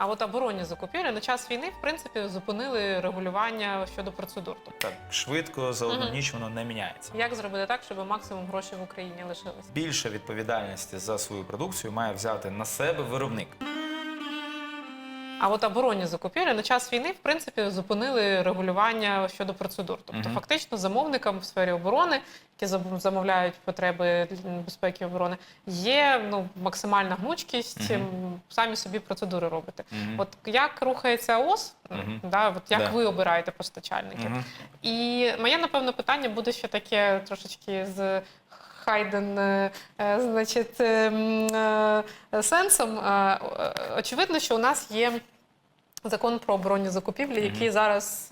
А от оборонні закупівлі на час війни, в принципі, зупинили регулювання щодо процедур. Тобто, Так швидко за одну ніч воно не міняється. як зробити так, щоб максимум грошей в Україні лишилось? Більше відповідальності за свою продукцію має взяти на себе виробник. А от оборонні закупівлі на час війни, в принципі, зупинили регулювання щодо процедур. Тобто, Мгм. фактично, замовникам в сфері оборони, які замовляють потреби безпеки і оборони, є ну максимальна гнучкість, Мгм. м, самі собі процедури робити. Мгм. От як рухається ОС, Мгм. да, от як Да. ви обираєте постачальників? Мгм. І моє, напевно, питання буде ще таке трошечки з Хайден, е, е, значить, е, сенсом. Очевидно, що у нас є закон про оборонні закупівлі, який зараз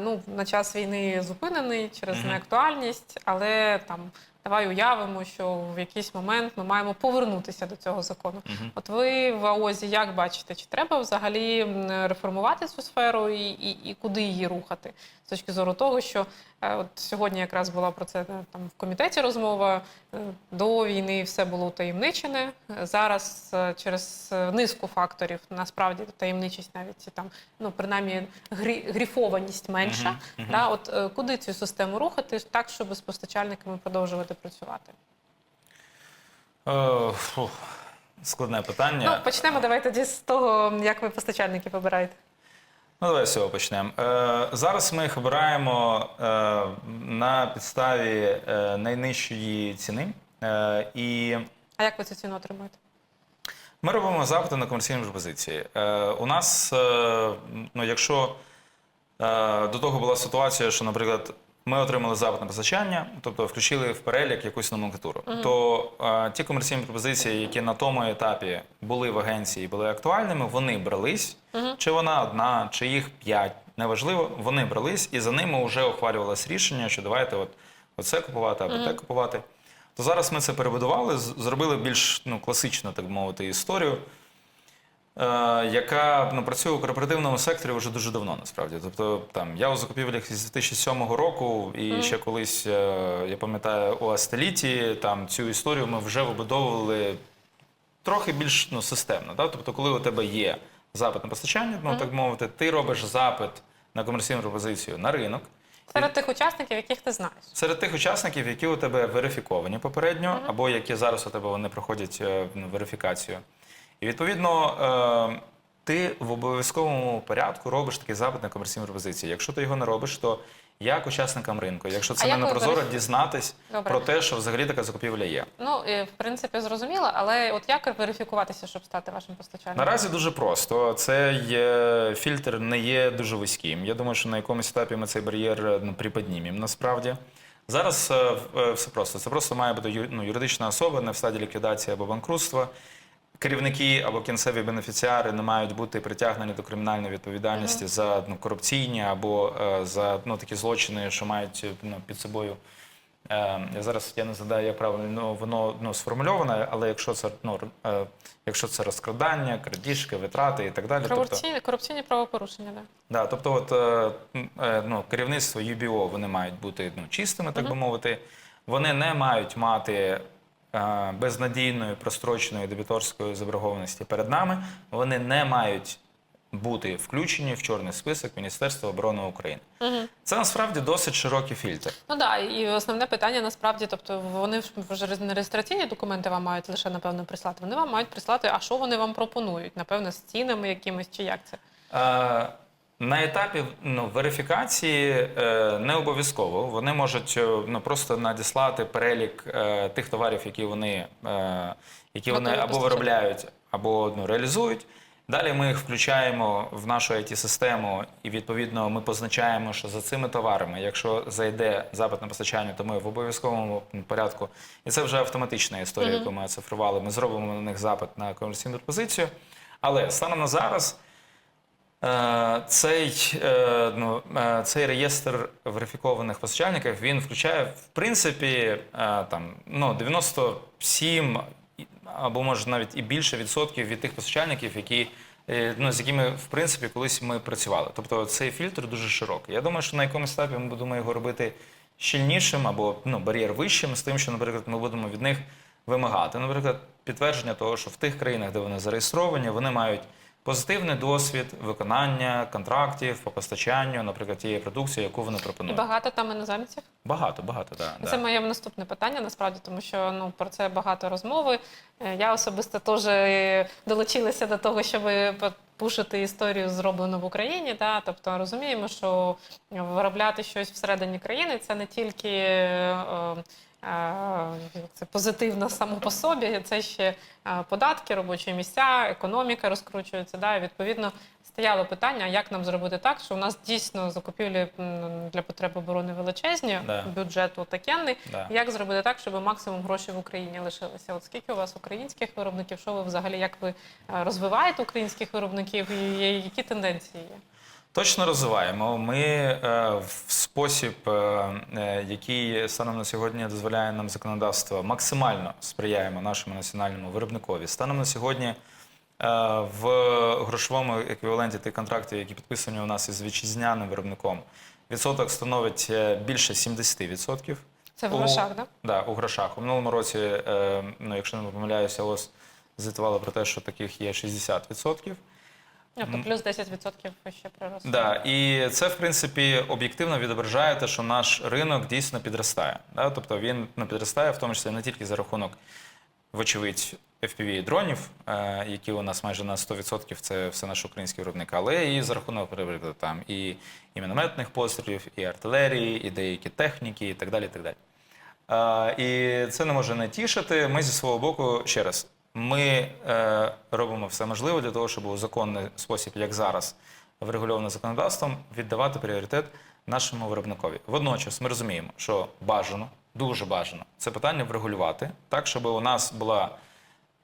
ну, на час війни зупинений через неактуальність, але там давай уявимо, що в якийсь момент ми маємо повернутися до цього закону. Мгм. От ви в АОЗі як бачите, чи треба взагалі реформувати цю сферу і, і, і куди її рухати? З точки зору того, що е, от сьогодні якраз була про це е, там в комітеті розмова. е, До війни все було утаємничене. Е, Зараз через низку факторів насправді таємничість навіть там, ну принаймні грі, гріфованість менша. Мгм. Да, от е, куди цю систему рухати так, щоб з постачальниками продовжувати працювати? Е, фу, Складне питання. Ну почнемо давай тоді з того, як ви постачальників обираєте. Ну, давай з цього почнемо. Е, зараз ми їх обираємо е, на підставі е, найнижчої ціни. Е, і А як ви цю ціну отримуєте? ми робимо запити на комерційні пропозиції. Е, у нас, е, ну, якщо е, до того була ситуація, що, наприклад, ми отримали запит на постачання, тобто включили в перелік якусь номенклатуру, то е, ті комерційні пропозиції, які на тому етапі були в агенції і були актуальними, вони брались. Чи вона одна, чи їх п'ять, неважливо, вони брались, і за ними вже ухвалювалось рішення, що давайте от, оце купувати або те купувати. То зараз ми це перебудували, зробили більш ну, класичну, так би мовити, історію, яка ну, працює у корпоративному секторі вже дуже давно, насправді. Тобто там я у закупівлях з 2007 року, і ще колись, е, я пам'ятаю, у Астеліті там цю історію ми вже вибудовували трохи більш ну, системно. Да? Тобто, коли у тебе є запит на постачання, ну так мовити, ти робиш запит на комерційну пропозицію на ринок. Серед тих учасників, яких ти знаєш. Серед тих учасників, які у тебе верифіковані попередньо, або які зараз у тебе вони проходять е, ну, верифікацію. І відповідно е, ти в обов'язковому порядку робиш такий запит на комерційну пропозицію. Якщо ти його не робиш, то як учасникам ринку, якщо це А не на прозоро, вериф- дізнатись Добре. про те, що взагалі така закупівля є. Ну, е, в принципі, зрозуміло, але от як верифікуватися, щоб стати вашим постачальником? Наразі дуже просто. Це є фільтр не є дуже вузьким. Я думаю, що на якомусь етапі ми цей бар'єр ну, приподнімемо насправді. Зараз е, все просто. Це просто має бути ну, юридична особа не в стадії ліквідації або банкрутства. Керівники або кінцеві бенефіціари не мають бути притягнені до кримінальної відповідальності за ну, корупційні або е, за ну, такі злочини, що мають ну, під собою. Е, я зараз я не згадаю, як правильно ну, воно ну, сформульоване, але якщо це ну, е, якщо це розкрадання, крадіжки, витрати і так далі, тобто, Корупційні, корупційні правопорушення, да. да, тобто, от е, е, ну, керівництво UBO вони мають бути ну, чистими, так би мовити. Вони не мають мати безнадійної простроченої дебіторської заборгованості перед нами. Вони не мають бути включені в чорний список Міністерства оборони України. Це насправді досить широкий фільтр. Ну так, да, і основне питання насправді, тобто вони вже не реєстраційні документи вам мають лише, напевно, прислати. Вони вам мають прислати, а що вони вам пропонують? Напевно, з цінами якимись чи як це? Е, На етапі ну, верифікації е, не обов'язково. Вони можуть е, ну, просто надіслати перелік е, тих товарів, які вони, е, які вони або виробляють, або ну, реалізують. Далі ми їх включаємо в нашу it систему і відповідно ми позначаємо, що за цими товарами, якщо зайде запит на постачання, то ми в обов'язковому порядку, і це вже автоматична історія, яку ми оцифрували. Ми зробимо на них запит на комерційну позицію. Але станом на зараз Цей, е, ну, е, цей реєстр верифікованих постачальників він включає в принципі е, там, ну, 97 і- або може навіть і більше відсотків від тих постачальників, які, е, ну, з якими в принципі колись ми працювали. Тобто цей фільтр дуже широкий. Я думаю, що на якомусь етапі ми будемо його робити щільнішим або ну, бар'єр вищим, з тим, що, наприклад, ми будемо від них вимагати. Наприклад, підтвердження того, що в тих країнах, де вони зареєстровані, вони мають позитивний досвід виконання контрактів по постачанню, наприклад, тієї продукції, яку вони І пропонують. багато там іноземців. Багато, багато, да, да. Це моє наступне питання, насправді, тому що ну про це багато розмови. Е, Я особисто теж е, долучилася до того, щоб пушити історію зроблено в Україні. Да? Тобто розуміємо, що виробляти щось всередині країни це не тільки. Це позитивно само по собі, це ще податки, робочі місця, економіка розкручується. Да? І відповідно стояло питання, як нам зробити так, що у нас дійсно закупівлі для потреб оборони величезні, Да. бюджет отакенний. Да. Як зробити так, щоб максимум грошей в Україні лишилося? От скільки у вас українських виробників? Що ви взагалі як ви розвиваєте українських виробників? І які тенденції є? Точно розвиваємо. Ми е, в спосіб, е, е, який станом на сьогодні дозволяє нам законодавство, максимально сприяємо нашому національному виробникові. Станом на сьогодні е, в грошовому еквіваленті тих контрактів, які підписані у нас із вітчизняним виробником, відсоток становить е, більше 70%. Це в грошах, да? Да, у грошах. У минулому році, е, ну, якщо не помиляюся, ОС звітувала про те, що таких є 60%. Тобто плюс 10% ще приросло. Да, і це в принципі об'єктивно відображає те, що наш ринок дійсно підростає. Да? Тобто він ну, підростає, в тому числі не тільки за рахунок, вочевидь, FPV дронів, е, які у нас майже на 100% це все наш український виробник, але і за рахунок, наприклад, там і, і мінометних пострілів, і артилерії, і деякі техніки, і так далі. І, так далі. Е, і це не може не тішити. Ми зі свого боку, ще раз, ми е, робимо все можливе для того, щоб у законний спосіб, як зараз, врегульовано законодавством, віддавати пріоритет нашому виробникові. Водночас ми розуміємо, що бажано, дуже бажано це питання врегулювати так, щоб у нас була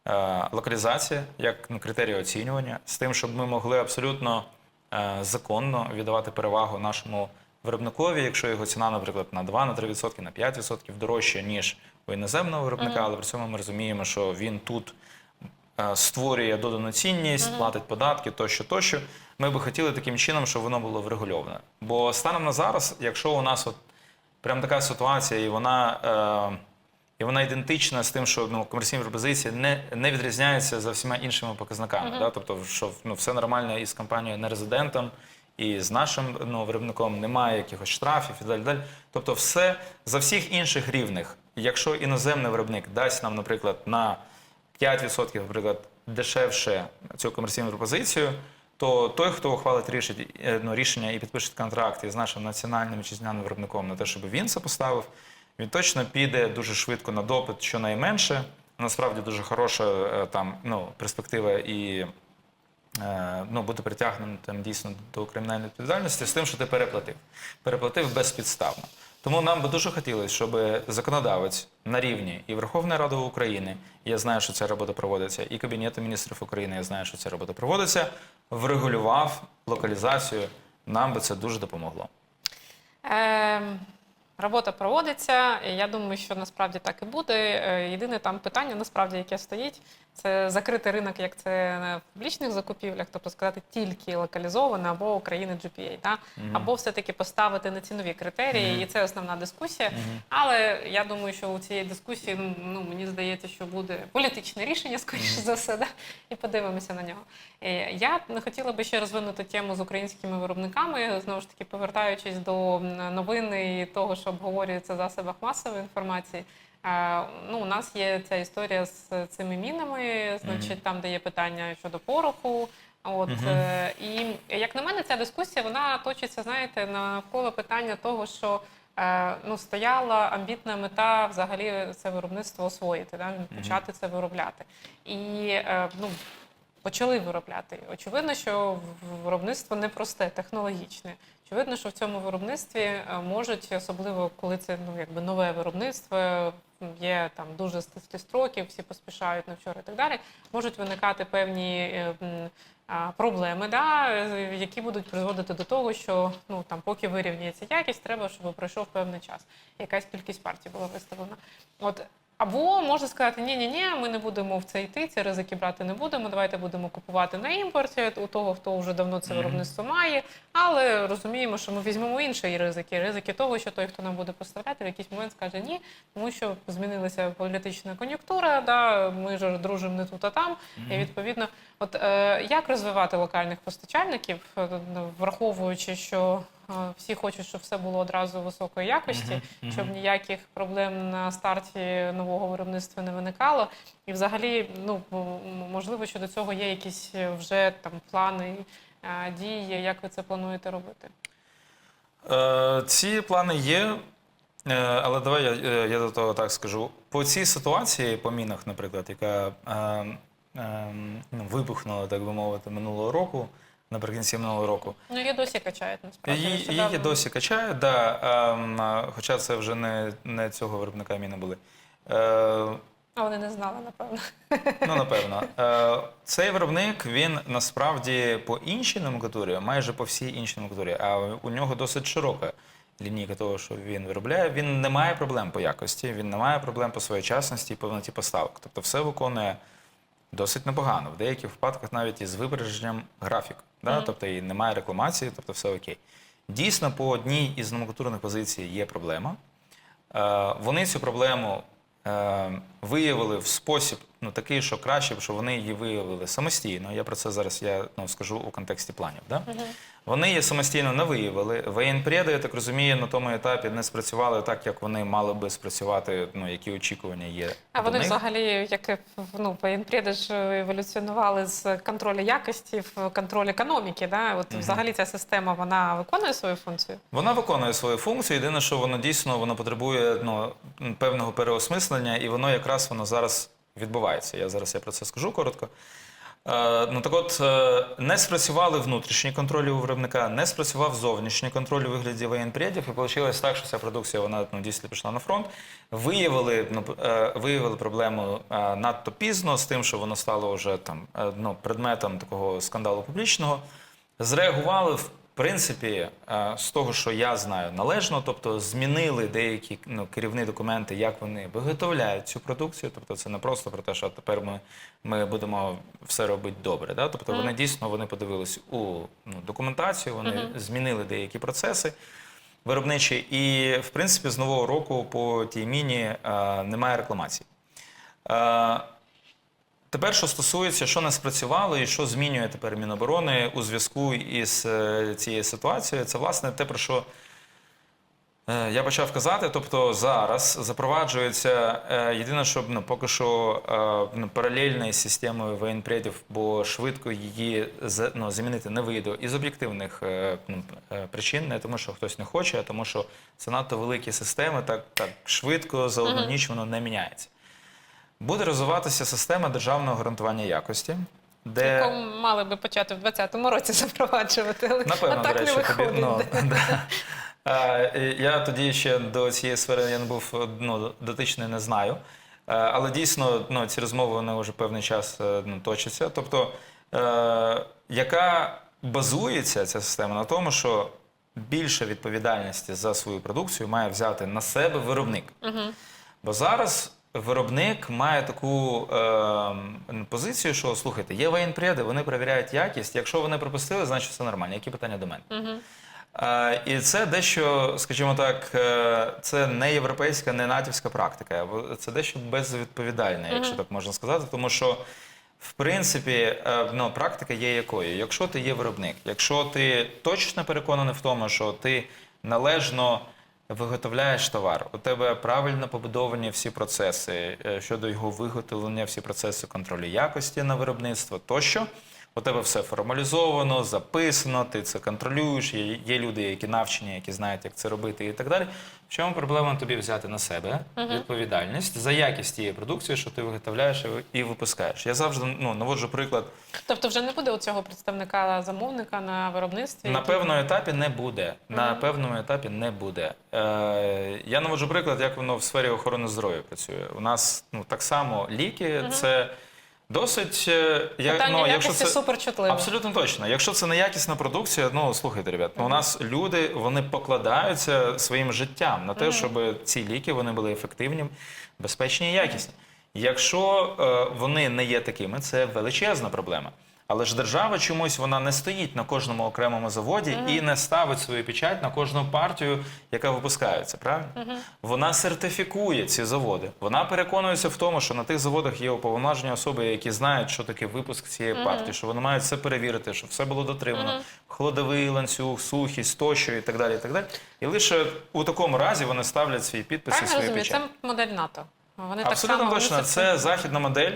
е, локалізація як ну, критерій оцінювання, з тим, щоб ми могли абсолютно е, законно віддавати перевагу нашому виробникові, якщо його ціна, наприклад, на 2, на 3%, на 5% дорожча, ніж у іноземного виробника, але при цьому ми розуміємо, що він тут е, створює додану цінність, платить податки тощо, тощо. Ми би хотіли таким чином, щоб воно було врегульоване. Бо станом на зараз, якщо у нас от прям така ситуація, і вона, е, і вона ідентична з тим, що ну, комерційні пропозиції не, не відрізняються за всіма іншими показниками. Да? Тобто, що ну, все нормально із компанією нерезидентом, і з нашим ну, виробником немає якихось штрафів і далі. далі. Тобто, все за всіх інших рівних. Якщо іноземний виробник дасть нам, наприклад, на 5%, наприклад, дешевше цю комерційну пропозицію, то той, хто ухвалить рішення, е, ну, рішення і підпише контракт із нашим національним вітчизняним виробником на те, щоб він це поставив, він точно піде дуже швидко на допит, щонайменше. Насправді дуже хороша е, там ну, перспектива і е, ну, бути притягнутим дійсно до кримінальної відповідальності з тим, що ти переплатив. Переплатив безпідставно. Тому нам би дуже хотілося, щоб законодавець на рівні і Верховної Ради України, я знаю, що ця робота проводиться, і Кабінету міністрів України, я знаю, що ця робота проводиться, врегулював локалізацію. Нам би це дуже допомогло. Ем, Робота проводиться. Я думаю, що насправді так і буде. Е, Єдине там питання, насправді, яке стоїть, це закрити ринок, як це в публічних закупівлях, тобто сказати тільки локалізовано або країни GPA, да? або все-таки поставити на цінові критерії, і це основна дискусія. Але я думаю, що у цієї дискусії ну, ну мені здається, що буде політичне рішення, скоріше за все, да? і подивимося на нього. Е, Я не хотіла би ще розвинути тему з українськими виробниками, знову ж таки, повертаючись до м, новин і того, що обговорюється в засобах масової інформації. Ну, у нас є ця історія з цими мінами, значить, там, де є питання щодо пороху. От е, і як на мене, ця дискусія вона точиться, знаєте, навколо питання того, що е, ну стояла амбітна мета взагалі це виробництво освоїти, да, почати це виробляти. І е, ну, почали виробляти. Очевидно, що виробництво непросте, технологічне. Очевидно, що в цьому виробництві е, можуть, особливо коли це ну якби нове виробництво, є там дуже стислі строки, всі поспішають на вчора і так далі. Можуть виникати певні е, проблеми, да, які будуть призводити до того, що ну там, поки вирівняється якість, треба, щоб пройшов певний час. Якась кількість партій була виставлена. От Або можна сказати, ні, ні, ні, ми не будемо в це йти, ці ризики брати не будемо. Давайте будемо купувати на імпорті у того, хто вже давно це виробництво має. Але розуміємо, що ми візьмемо інші ризики. Ризики того, що той, хто нам буде поставляти, в якийсь момент скаже ні, тому що змінилася політична кон'юнктура. Да, ми ж дружимо не тут, а там. І відповідно, от е, як розвивати локальних постачальників, е, враховуючи, що всі хочуть, щоб все було одразу високої якості, щоб ніяких проблем на старті нового виробництва не виникало. І взагалі, ну можливо, що до цього є якісь вже там плани, е, дії, як ви це плануєте робити? Е, Ці плани є, е, але давай я, е, я до того так скажу. По цій ситуації, по мінах, наприклад, яка е, е, ну, вибухнула, так би мовити, минулого року, наприкінці минулого року, Ну, її досі качають насправді. її, її досі качають, да, ем, хоча це вже не, не цього виробника міни були. Е, А вони не знали, напевно. Ну, напевно. Е, Цей виробник він насправді по іншій номенклатурі, майже по всій іншій номенклатурі, а у нього досить широка лінійка того, що він виробляє. Він не має проблем по якості, він не має проблем по своєчасності і повноті поставок. Тобто все виконує досить непогано. В деяких випадках навіть із вибереженням графіку. Да? Тобто і немає рекламації, тобто все окей. Дійсно, по одній із номенклатурних позицій є проблема. Е, Вони цю проблему е, виявили в спосіб ну, такий, що краще б, що вони її виявили самостійно. Я про це зараз я, ну, скажу у контексті планів. Да? Вони її самостійно не виявили. Воєнпреди, я так розумію, на тому етапі не спрацювали так, як вони мали би спрацювати, ну, які очікування є. А до вони них. взагалі, як ну, воєнпреди ж еволюціонували з контролю якості в контроль економіки. Да? От Мгм. взагалі ця система вона виконує свою функцію? Вона виконує свою функцію. Єдине, що воно дійсно воно потребує ну, певного переосмислення, і воно якраз воно зараз відбувається. Я зараз я про це скажу коротко. Е, ну так от е, не спрацювали внутрішні контролі у виробника, не спрацював зовнішній контроль у вигляді воєнпредів, і вийшло так, що ця продукція вона ну, дійсно пішла на фронт. Виявили, ну, е, виявили проблему надто пізно з тим, що воно стало вже там ну, предметом такого скандалу публічного. Зреагували в принципі е, з того, що я знаю, належно, тобто змінили деякі ну, керівні документи, як вони виготовляють цю продукцію. Тобто, це не просто про те, що тепер ми, ми будемо все робити добре. Да? Тобто, вони дійсно вони подивились у ну, документацію, вони змінили деякі процеси. Виробничі, і в принципі з нового року по тій міні е, немає рекламації. Е, Тепер, що стосується, що не спрацювало і що змінює тепер Міноборони у зв'язку із е, цією ситуацією, це власне те, про що е, я почав казати. Тобто зараз запроваджується е, єдине, щоб ну, поки що ну, паралельно із системою воєнпредів, бо швидко її ну, замінити не вийде із об'єктивних ну, причин, не тому, що хтось не хоче, а тому, що це надто великі системи, так, так швидко за одну ніч воно не міняється. Буде розвиватися система державного гарантування якості, де Яку мали би почати в 2020 році запроваджувати, але напевно, а до так речі, не тобі, виходить. ну, да. А, я тоді ще до цієї сфери я не був ну, дотичний, не знаю. А, Але дійсно ну, ці розмови вони вже певний час е, ну, точаться. Тобто, е, яка базується ця система на тому, що більше відповідальності за свою продукцію має взяти на себе виробник. Бо зараз виробник має таку е, позицію, що слухайте, є воєнпреди, вони перевіряють якість. Якщо вони пропустили, значить все нормально. Які питання до мене? Е, і це дещо, скажімо так, е, це не європейська, не натівська практика. Це дещо безвідповідальне, якщо так можна сказати, тому що. В принципі, е, ну, практика є якою. Якщо ти є виробник, якщо ти точно переконаний в тому, що ти належно виготовляєш товар, у тебе правильно побудовані всі процеси е, щодо його виготовлення, всі процеси контролю якості на виробництво тощо. У тебе все формалізовано, записано, ти це контролюєш. Є, є люди, які навчені, які знають, як це робити, і так далі. В чому проблема тобі взяти на себе відповідальність за якість тієї продукції, що ти виготовляєш і випускаєш? Я завжди ну, наводжу приклад. Тобто вже не буде у цього представника замовника на виробництві. На певному етапі не буде. На певному етапі не буде. Е, я наводжу приклад, як воно в сфері охорони здоров'я працює. У нас ну, так само ліки це Досить, як я, ну, якщо це суперчутливе. абсолютно точно. Якщо це не якісна продукція, ну слухайте, ребят, ну, у нас люди вони покладаються своїм життям на те, щоб ці ліки вони були ефективні, безпечні і якісні. Якщо е, вони не є такими, це величезна проблема. Але ж держава чомусь вона не стоїть на кожному окремому заводі і не ставить свою печать на кожну партію, яка випускається. Правильно? Вона сертифікує ці заводи. Вона переконується в тому, що на тих заводах є уповноважені особи, які знають, що таке випуск цієї партії, що вони мають все перевірити, щоб все було дотримано. Холодовий ланцюг, сухість, тощо і так далі. І так далі. І лише у такому разі вони ставлять свій підпис і Правильно свої розумію, печаті. це модель НАТО. Вони Абсолютно так само точно, це західна модель.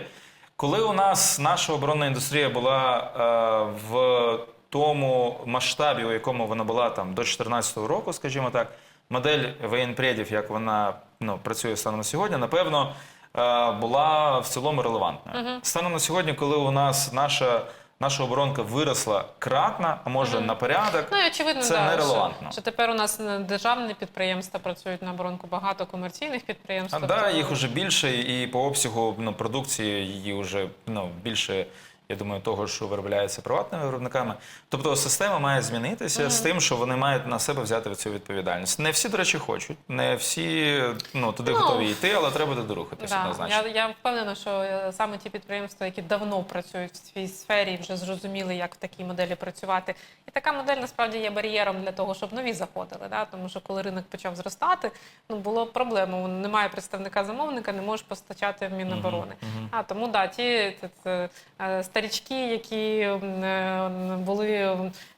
Коли у нас наша оборонна індустрія була е, в тому масштабі, у якому вона була там до 2014 року, скажімо так, модель воєнпредів, як вона ну, працює станом на сьогодні, напевно, е, була в цілому релевантною. Станом на сьогодні, коли у нас наша, наша оборонка виросла кратно, а може на порядок, Ну і очевидно, це да, нерелевантно. Що, що тепер у нас не державні підприємства працюють на оборонку, багато комерційних підприємств. А, тобто, да, їх вже більше, і по обсягу ну, продукції її вже ну, більше, я думаю, того, що виробляється приватними виробниками. Тобто система має змінитися з тим, що вони мають на себе взяти цю відповідальність. Не всі, до речі, хочуть, не всі ну, туди Ну, готові йти, але треба туди рухатися Да, однозначно. я, я впевнена, що е, саме ті підприємства, які давно працюють в цій сфері, і вже зрозуміли, як в такій моделі працювати. І така модель насправді є бар'єром для того, щоб нові заходили. Да? Тому що коли ринок почав зростати, ну було проблема. Немає представника замовника, не можеш постачати в Міноборони. А тому да, ті т- т- е, старічки, які е, були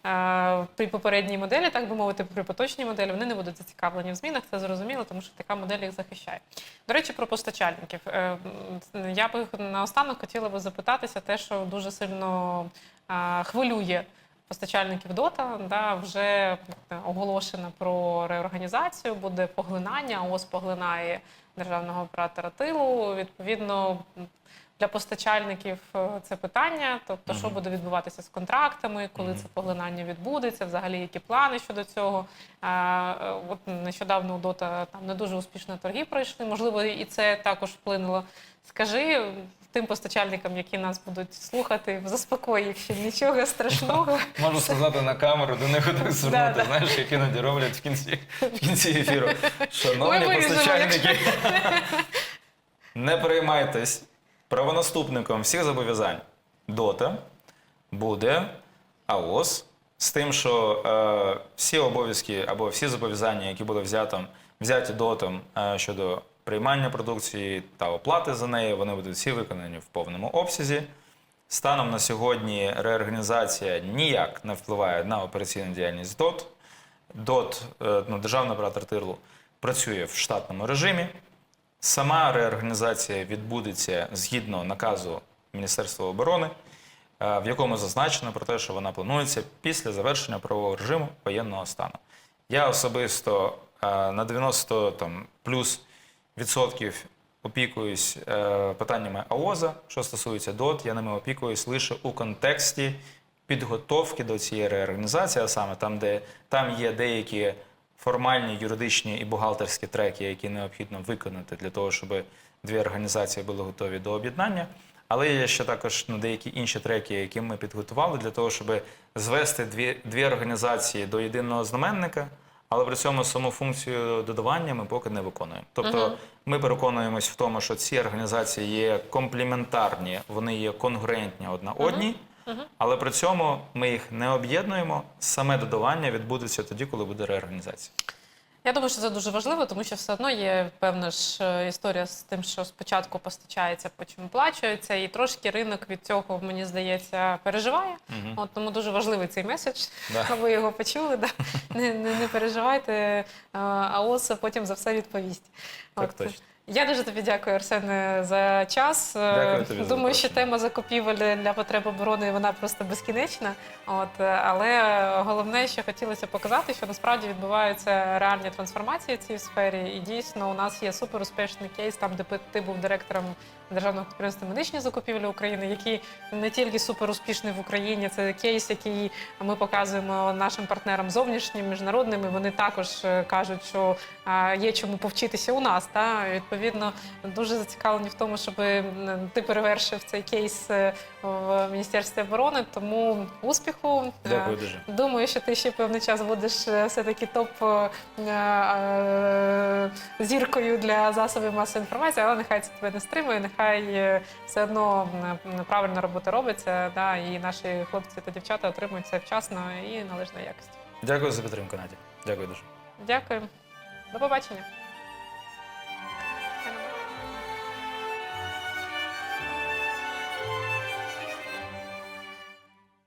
е, при попередній моделі, так би мовити, при поточній моделі, вони не будуть зацікавлені в змінах. Це зрозуміло, тому що така модель їх захищає. До речі, про постачальників. Е, Я би наостанок хотіла би запитатися те, що дуже сильно хвилює постачальників ДОТА. Да, вже оголошено про реорганізацію, буде поглинання, ООС поглинає державного оператора тилу. Відповідно, для постачальників е, це питання, тобто, що буде відбуватися з контрактами, коли це поглинання відбудеться, взагалі які плани щодо цього. Е, е, От нещодавно у Дота там не дуже успішно торги пройшли. Можливо, і це також вплинуло. Скажи тим постачальникам, які нас будуть слухати, заспокой їх, що нічого страшного. Можу сказати на камеру, до них звернути, знаєш, як іноді роблять в кінці, в кінці ефіру. Шановні постачальники, не переймайтесь. Правонаступником всіх зобов'язань ДОТА буде АОС з тим, що е, всі обов'язки або всі зобов'язання, які були взято, взяті ДОТом е, щодо приймання продукції та оплати за неї, вони будуть всі виконані в повному обсязі. Станом на сьогодні реорганізація ніяк не впливає на операційну діяльність ДОТ. ДОТ, е, ну, державний оператор тирлу, працює в штатному режимі. Сама реорганізація відбудеться згідно наказу Міністерства оборони, е, в якому зазначено про те, що вона планується після завершення правового режиму воєнного стану. Я особисто е, на 90 там, плюс відсотків опікуюсь е, питаннями АОЗа, що стосується ДОТ, я ними опікуюсь лише у контексті підготовки до цієї реорганізації, а саме там, де там є деякі формальні юридичні і бухгалтерські треки, які необхідно виконати для того, щоб дві організації були готові до об'єднання. Але є ще також ну, деякі інші треки, які ми підготували для того, щоб звести дві, дві організації до єдиного знаменника, але при цьому саму функцію додавання ми поки не виконуємо. Тобто ми переконуємось в тому, що ці організації є комплементарні, вони є конгруентні одна одній. Але при цьому ми їх не об'єднуємо. Саме додавання відбудеться тоді, коли буде реорганізація. Я думаю, що це дуже важливо, тому що все одно є певна ж е, історія з тим, що спочатку постачається, потім оплачується, і трошки ринок від цього, мені здається, переживає. От тому дуже важливий цей меседж. Да. Ви його почули. Да? Не, не, не переживайте, е, АОС потім за все відповість. Так точно. Я дуже тобі дякую, Арсене, за час. Е, Дякую тобі за Думаю, що запрошення. тема закупівель для потреб оборони вона просто безкінечна. От е, але головне, що хотілося показати, що насправді відбуваються реальні трансформації в цій сфері. І дійсно у нас є супер успішний кейс, там де ти був директором державного підприємства медичні закупівлі України, який не тільки супер успішний в Україні, це кейс, який ми показуємо нашим партнерам зовнішнім, міжнародним. і Вони також е, кажуть, що е, є чому повчитися у нас. Та відповідно дуже зацікавлені в тому, щоб ти перевершив цей кейс е, в міністерстві оборони. Тому успіху. Е, Дякую дуже. Думаю, що ти ще певний час будеш е, все-таки топ е, е, зіркою для засобів масової інформації, але нехай це тебе не стримує, нехай е, все одно правильна робота робиться, да, і наші хлопці та дівчата отримують це вчасно і належної якості. Дякую за підтримку, Надя. Дякую дуже. Дякую. До побачення.